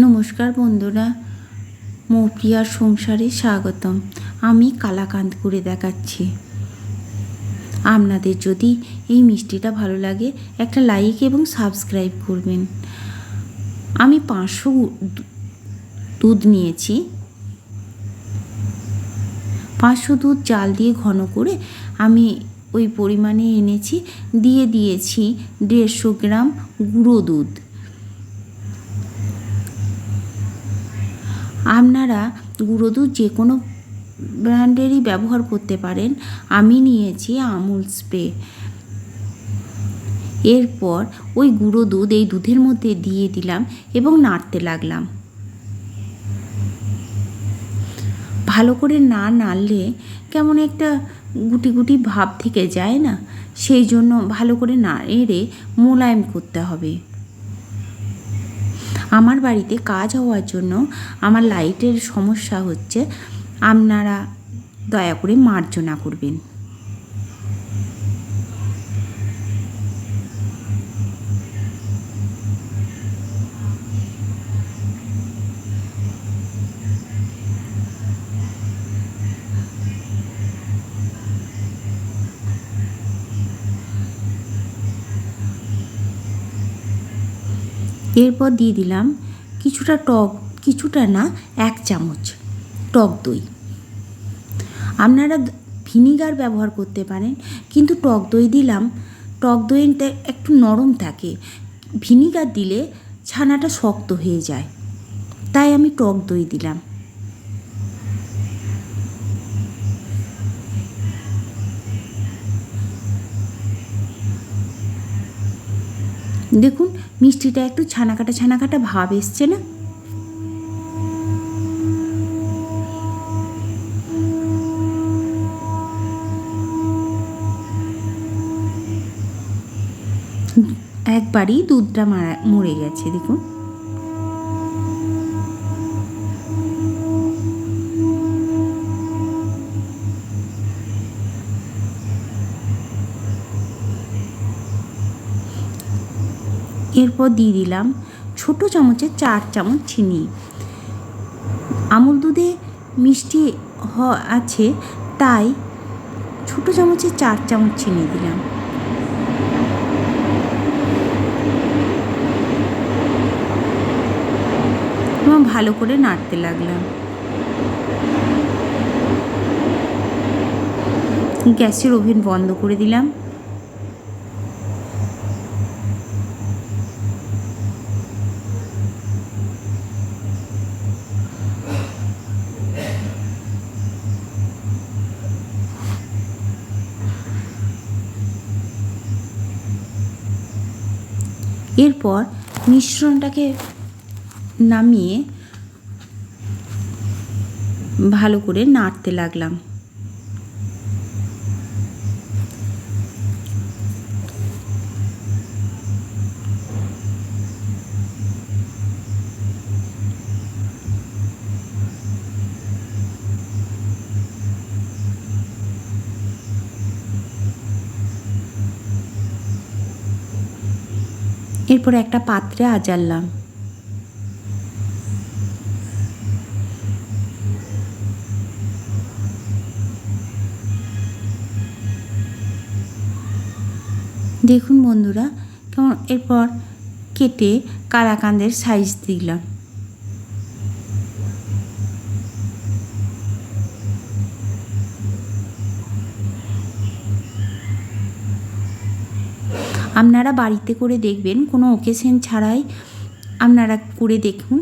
নমস্কার বন্ধুরা মৌপ্রিয়ার সংসারে স্বাগতম। আমি কালাকান্দ করে দেখাচ্ছি। আপনাদের যদি এই মিষ্টিটা ভালো লাগে, একটা লাইক এবং সাবস্ক্রাইব করবেন। আমি পাঁচশো দুধ নিয়েছি। পাঁচশো দুধ জাল দিয়ে ঘন করে আমি ওই পরিমাণে এনেছি। দিয়ে দিয়েছি দেড়শো গ্রাম গুঁড়ো দুধ। আপনারা গুঁড়ো দুধ যে কোনো ব্র্যান্ডেরই ব্যবহার করতে পারেন। আমি নিয়েছি আমুল স্প্রে। এরপর ওই গুঁড়ো দুধ এই দুধের মধ্যে দিয়ে দিলাম এবং নাড়তে লাগলাম। ভালো করে না নাড়লে কেমন একটা গুটি গুটি ভাব থেকে যায় না? সেই জন্য ভালো করে নাড়ে মোলায়েম করতে হবে। আমার বাড়িতে কাজ হওয়ার জন্য আমার লাইটের সমস্যা হচ্ছে আপনারা দয়া করে মার্জনা করবেন। এরপর দিয়ে দিলাম কিছুটা টক, কিছুটা না এক চামচ টক দই। আপনারা ভিনিগার ব্যবহার করতে পারেন, কিন্তু টক দই দিলাম। টক দইটা একটু নরম থাকে। ভিনিগার দিলে ছানাটা শক্ত হয়ে যায়। তাই আমি টক দই দিলাম। দেখুন, মিষ্টিটা একটু ছানা কাটা ছানা কাটা ভাব এসছে না? একবারই দুধটা মারা, মরে গেছে, দেখুন। এরপর দিয়ে দিলাম ছোটো চামচে চার চামচ চিনি। আমুল দুধে মিষ্টি হ আছে, তাই ছোটো চামচে চার চামচ চিনি দিলাম। এবং ভালো করে নাড়তে লাগলাম। গ্যাসের ওভেন বন্ধ করে দিলাম। এরপর মিশ্রণটাকে নামিয়ে ভালো করে নাড়তে লাগলাম। এরপর একটা পাত্রে আজারলাম দেখুন বন্ধুরা কেমন? এরপর কেটে কালাকান্দের সাইজ দিলাম। আপনারা বাড়িতে করে দেখবেন, কোনো ওকেশন ছাড়াই আপনারা করে দেখুন।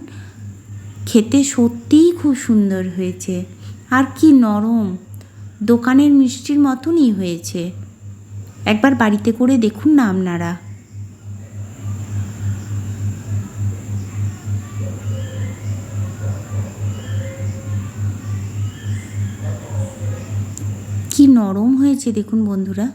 খেতে সত্যিই খুব সুন্দর হয়েছে। আর কি নরম। দোকানের মিষ্টির মতনই হয়েছে। একবার বাড়িতে করে দেখুন না আপনারা। কি নরম হয়েছে দেখুন বন্ধুরা।